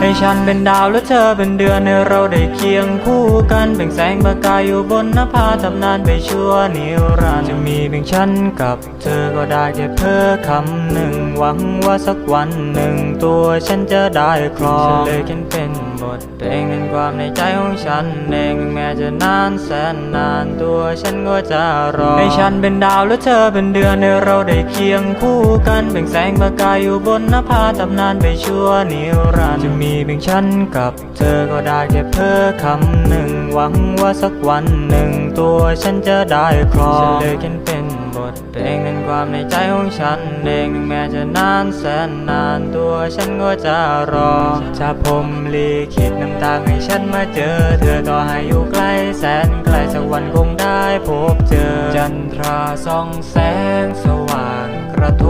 ให้ฉันเป็นดาวและเธอเป็นเดือนให้เราได้เคียงคู่กันเบ่งแสงประกายอยู่บนนภาตำนานไปชั่วนิรันดร์จะมีเพียงฉันกับเธอก็ได้แค่เพ้อคำหนึ่ง หวังว่าสักวันหนึ่งตัวฉันจะได้ครองฉันเลยเขียนเป็นบทเพลงเป็นความในใจของฉันเองถึงแม้จะนานแสนนานตัวฉันก็จะรอให้ฉันเป็นดาวและเธอเป็นเดือนให้เราได้เคียงคู่กันเบ่งแสงประกายอยู่บนนภาทำนานไปชั่วนิรันดร์จะมีเพียงฉันกับเธอก็ได้แค่เพ้อคำหนึ่งหวังว่าสักวันหนึ่งตัวฉันจะได้ครองฉันเลยเขียนเป็น บทเพลงเป็นความในใจของฉันเองแม้จะนานแสนนานตัวฉันก็จะรอจะพรมลีขิตน้ำตาให้ฉันมาเจอ เธอต่อให้อยู่ไกลแสนไกลสักวันคงได้พบเจอ จันทราส่องแสงสว่างกระท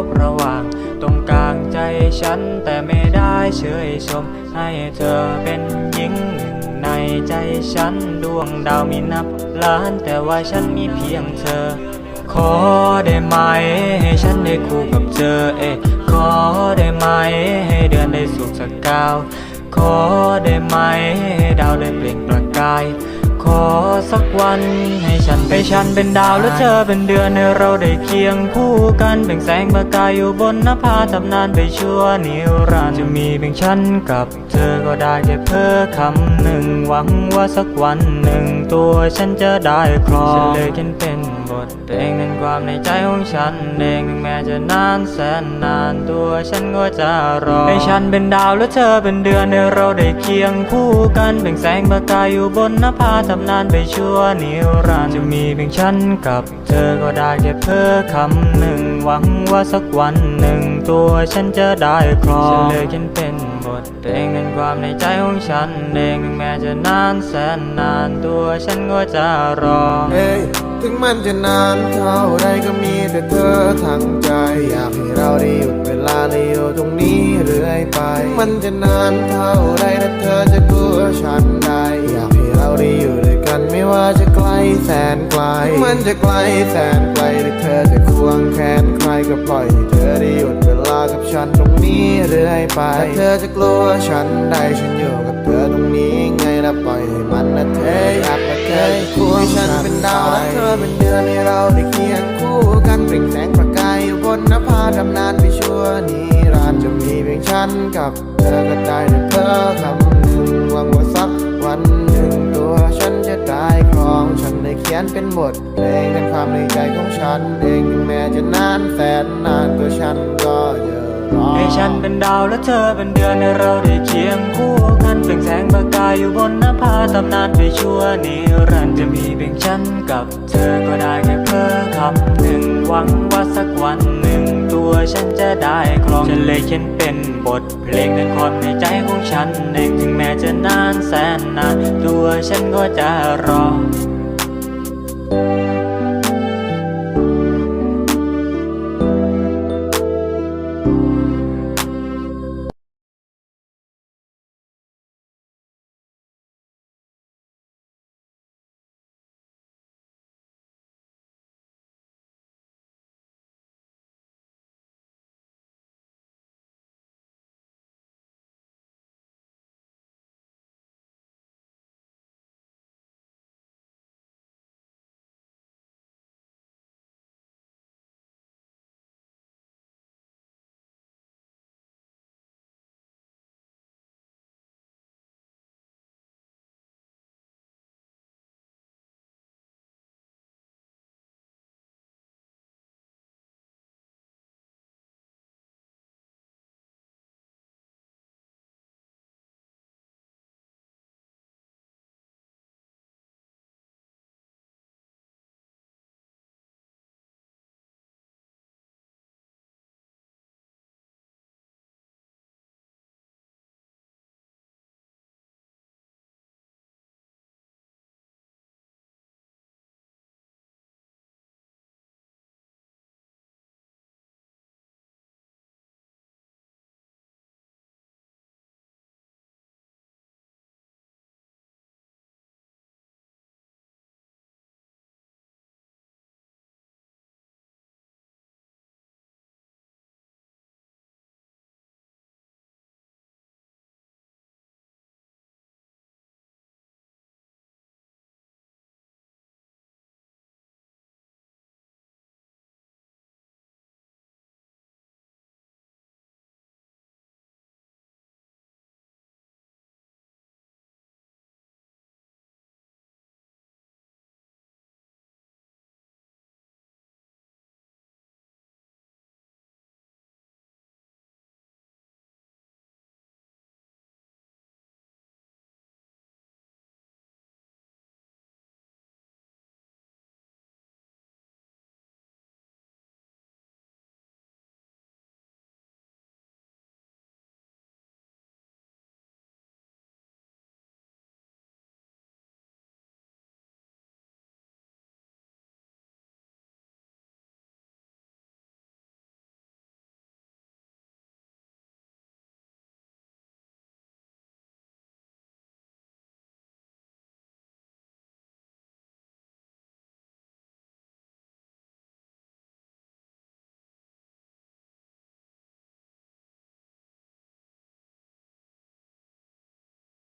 บระหว่างตรงกลางใจฉันแต่ไม่ได้เชยชม ให้เธอเป็นหญิงหนึ่งในใจฉันดวงดาวมีนับล้านแต่ว่าฉันมีเพียงเธอ ขอได้ไหม ให้ฉันได้คู่กับเธอเอะขอได้ไหม ให้เดือนได้สุขสักก้าวขอได้ไหม ให้ดาวได้เปล่งประกาย ขอสักวันให้ฉันให้ฉันเป็นดาวและเธอเป็นเดือนให้เราได้เคียงคู่กันเบ่งแสงประกายอยู่บนนภาทำนานไปชั่วนิรันดร์จะมีเพียงฉันกับเธอก็ได้แค่เพ้อคำหนึ่งหวังว่าสักวันหนึ่ง ตัวฉันจะได้ครองฉันเลยเขียนเป็น บทเพลงเป็นความในใจของฉันเองถึงแม้จะนานแสนนานตัวฉันก็จะรอให้ฉันเป็นดาวและเธอเป็นเดือนให้เราได้เคียงคู่กันเบ่งแสงประกายอยู่บนนภาทำนานไปชั่วนิรันดร์จะมีเพียงฉันกับเธอก็ได้แค่เพ้อคำหนึ่งหวังว่าสักวันหนึ่งตัวฉันจะได้ครองฉันเลยเขียนเป็น บทเองเป็นความในใจของฉันเองแม้จะนานแสนนานตัวฉันก็จะรอ เฮ้ยถึงมันจะนานเท่าไรก็มีแต่เธอทั้งใจ อยากให้เราได้หยุดเวลาได้อยู่ตรงนี้เรื่อยไป มันจะนานเท่าไรถ้าเธอจะกลัวฉันได้อยาก ได้อยู่ด้วยกันไม่ว่าจะไกลแสนไกล มันจะไกลแสนไกลแต่เธอจะควงแขนใครก็ปล่อยให้เธอได้หยุดเวลากับฉันตรงนี้เรื่อยไปแต่เธอจะกลัวฉันได้ฉันอยู่กับเธอตรงนี้ไงละปล่อยให้มันนะเธออยากมาเธอควงฉันเป็นดาวและเธอเป็นเดือนให้เรา เป็นบทเพลงเป็นความในใจของฉัน เองถึงแม้จะนานแสนนานตัวฉันก็จะรอให้ฉันเป็นดาวและเธอเป็นเดือนให้เราได้เคียงคู่กันเปล่งแสงประกายอยู่บนนภาตำนานไปชั่วนิรันดร์จะมีเพียงฉันกับเธอก็ได้แค่เพ้อคำหนึ่งหวังว่าสักวันหนึ่งตัวฉันจะได้ครองฉันเลยเขียนเป็นบทเพลงเป็นความในใจของฉันเองถึงแม้จะนานแสนนาน ตัวฉันก็จะรอ